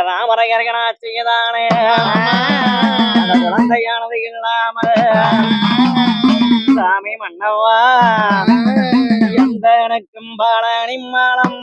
இங்கதான் மறையறகனாச்சியதானே அந்த குழந்தையானது இல்லாமல் சாமி மன்னவா எந்த எனக்கும் பாலனி மலம்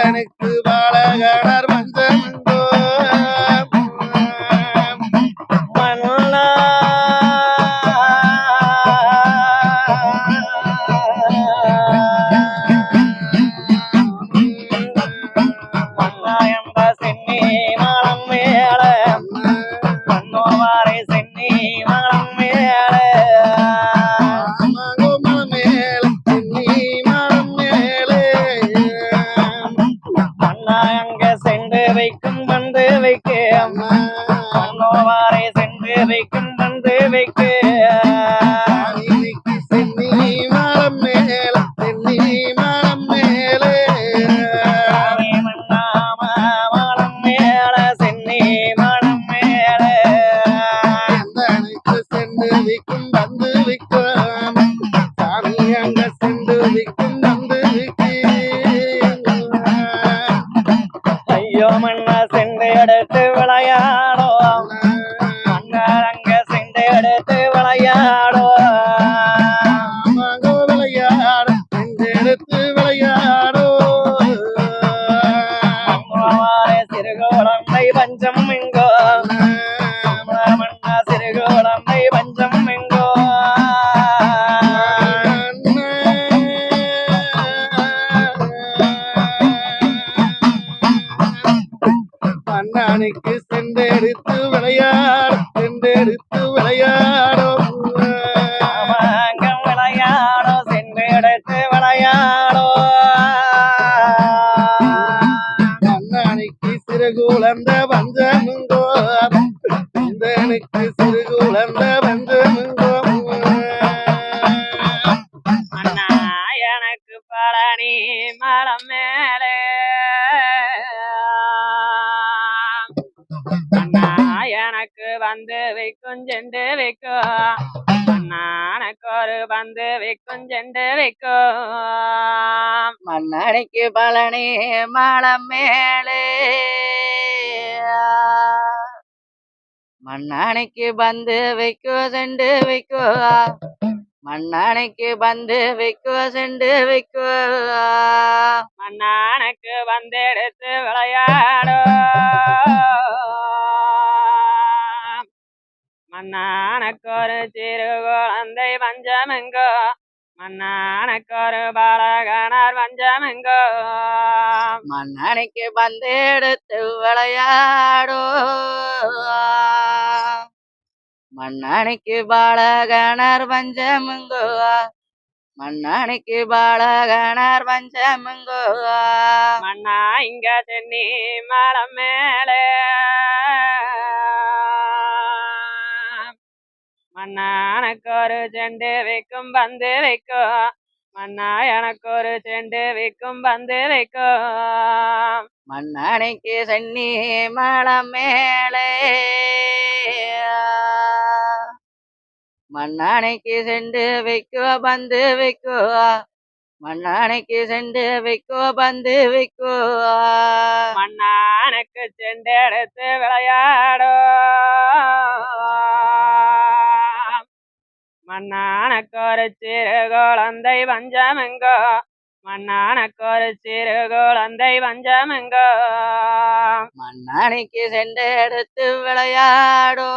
எனக்கு பாலகடர் வந்தோ மன்னா மன்னா என்ற சென்னி மேல. மன்னோவாரை எடுத்து விளையாடோ மன்னர் அங்க சென்று எடுத்து விளையாடோ எடுத்து விளையாடோ மன்னோவாரை சிறு குழந்தை பஞ்சம் எங்கோ அண்ணனுக்கு சென்றெடுத்து விளையாடு சென்றெடுத்து விளையாடும். அங்கம் விளையாடோ சென்று எடுத்து விளையாடோ அண்ணனுக்கு சிறு குழந்த வந்தமுங்கோ வந்து வைக்கோ செண்டு வைக்கும் அண்ணா எனக்கு ஒரு வந்து வைக்கும் செண்டு வைக்கும் பழனி மலம் மேலே மண்ணானைக்கு வந்து வைக்கோ செண்டு வைக்கோ மண்ணானைக்கு வந்து வைக்கோ செண்டு வைக்கோ மண்ணானுக்கு வந்து எடுத்து விளையாடோ மன்னானக்கொரு சிறு குழந்தை பஞ்சமெங்கோ மன்னானக்கொரு பாலகனார் பஞ்சமெங்கோ மண்ணானைக்கு பந்தெடுத்து விளையாடோ. மண்ணானைக்கு பாலகனார் பஞ்சமெங்கோ மண்ணானைக்கு பாலகனார் பஞ்சமெங்கோ மண்ணா இங்க தென்னி மலம் மேலே. மன்னா எனக்கு ஒரு செண்டு வைக்கும் பந்து வைக்கோ. மன்னா எனக்கு ஒரு செண்டு வைக்கும் பந்து வைக்கோ. மண்ணானைக்கு சென்னி மலம் மேலே. மண்ணானைக்கு சென்று வைக்கோ பந்து வைக்கோ. மண்ணானைக்கு சென்று வைக்கோ பந்து வைக்கோ. மண்ணானுக்கு எடுத்து விளையாட. மண்ணானுக்கு சிறு குழந்தை வஞ்சமெங்கோ? மண்ணானுக்கு சிறு குழந்தை வஞ்சமெங்கோ? மண்ணானைக்கு சென்று எடுத்து விளையாடோ?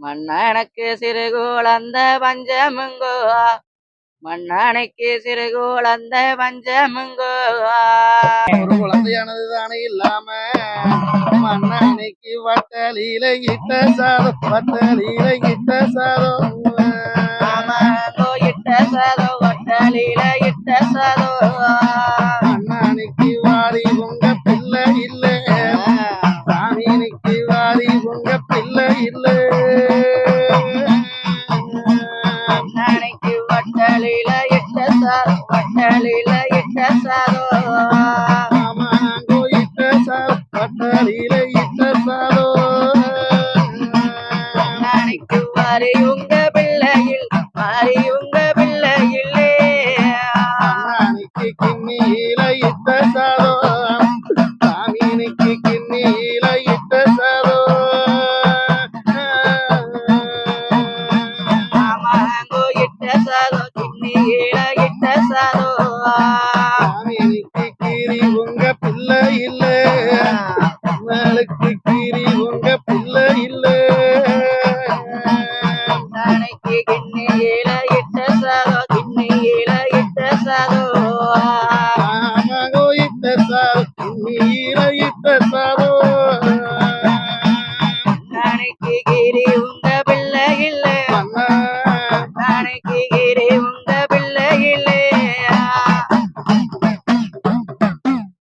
மண்ணானுக்கு சிறு குழந்த பஞ்சமுங்கோ மண்ணானைக்கு சிறு குழந்த பஞ்சமுங்கோ ஒரு குழந்தையானது தானே இல்லாம மன்னனைக்கு வட்டலில இட்ட சாதம் வட்டலில இட்ட சாதம் இட்ட சதோ ஒட்டலில இட்ட சதோ வாரி உங்க பிள்ளையில் வாரி உங்க அண்ணானிக்கு கிண்ணியில இட்ட சாதம் சாமினிக்கு கிண்ணியில இட்ட சாதம் ஆமாங்கோ இட்ட சதோ கிண்ணியில இட்ட சாதம் கிரி உங்க பிள்ளை இல்ல மன்னா கிரி உங்க பிள்ளை இல்ல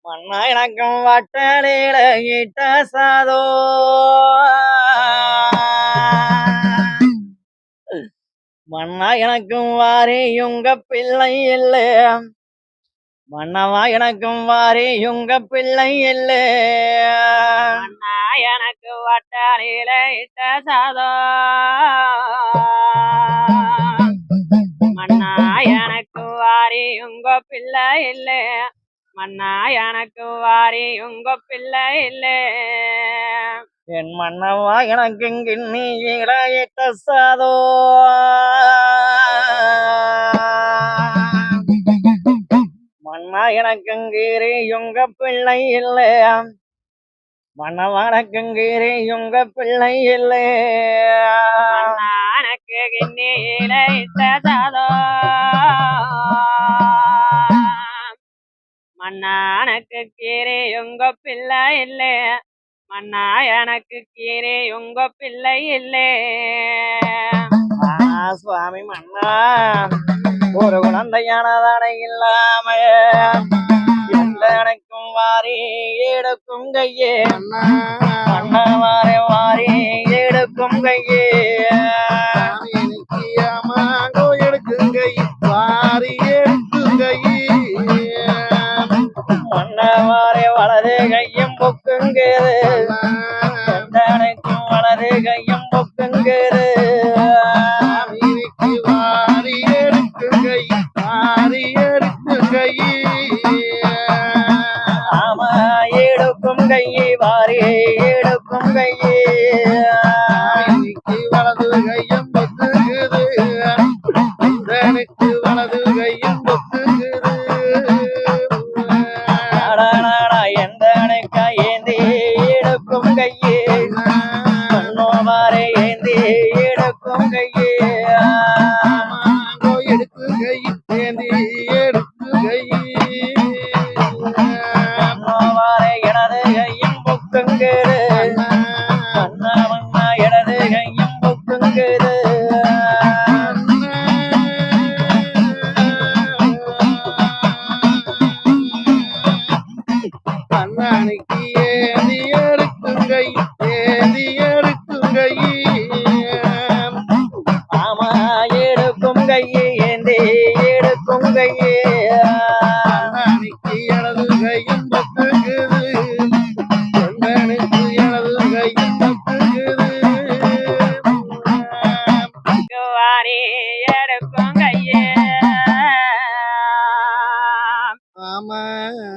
மண்ணா எனக்கும் வட்டலில இட்ட மண்ணா எனக்கும் வாரி உங்க பிள்ளை இல்லை மன்னவா எனக்கும் வாரி உங்க பிள்ளை இல்லை. மன்னா எனக்கு வட்டாரில இட்ட சாதோ மன்னா எனக்கு வாரி உங்க பிள்ளை இல்லை. மன்னா எனக்கு வாரி உங்க பிள்ளை இல்லை. என் மன்னவா எனக்கு கிண்ணி இட்ட சாதோ மன்னா எனக்குங்கீரி உங்க பிள்ளை இல்லை மன்னவனக்குங்கீரி உங்க பிள்ளை இல்லை மண்ணானுக்கு கீரை உங்க பிள்ளை இல்லை மண்ணா எனக்கு கீரை உங்க பிள்ளை இல்லை சுவாமி மன்னா. ஒரு குழந்தையானதான இல்லாம எனக்கும் வாரி எடுக்கும் கையே. மன்னா வாரி வாரி எடுக்கும் கையே. சாமினிக்கு ஆமாங்கோ எடுக்குங்க வாரி எடுக்குங்க மன்னா வாரி வலது கையும் பொக்குங்கிறது.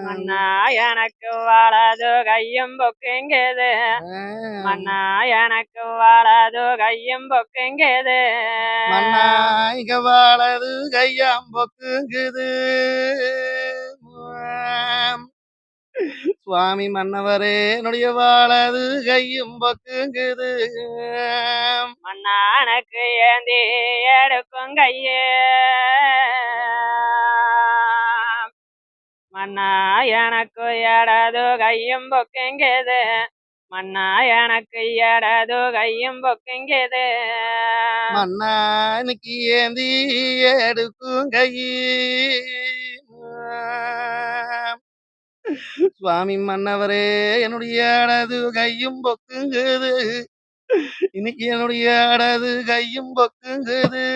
மன்னா எனக்கு வலது கையும் பொக்குங்குது. மன்னா எனக்கு வலது கையும் பொக்குங்குது. மண்ணா இங்க வாழது கையாம் பொக்குங்குது. சுவாமி மன்னவரே என்னுடைய வாழது கையும் பொக்குங்குது. மன்னா எனக்கு ஏந்தி எடுக்கும் கையே. மன்னா எனக்கு இடது கையும் பொக்குங்குது. மன்னா எனக்கு இடது கையும் பொக்குங்குது. மன்னா எனக்கு ஏந்தி எடுக்கும் கை சுவாமி மன்னவரே என்னுடைய இடது கையும் பொக்குங்குது. இன்னைக்கு என்னுடைய இடது கையும் பொக்குங்குது.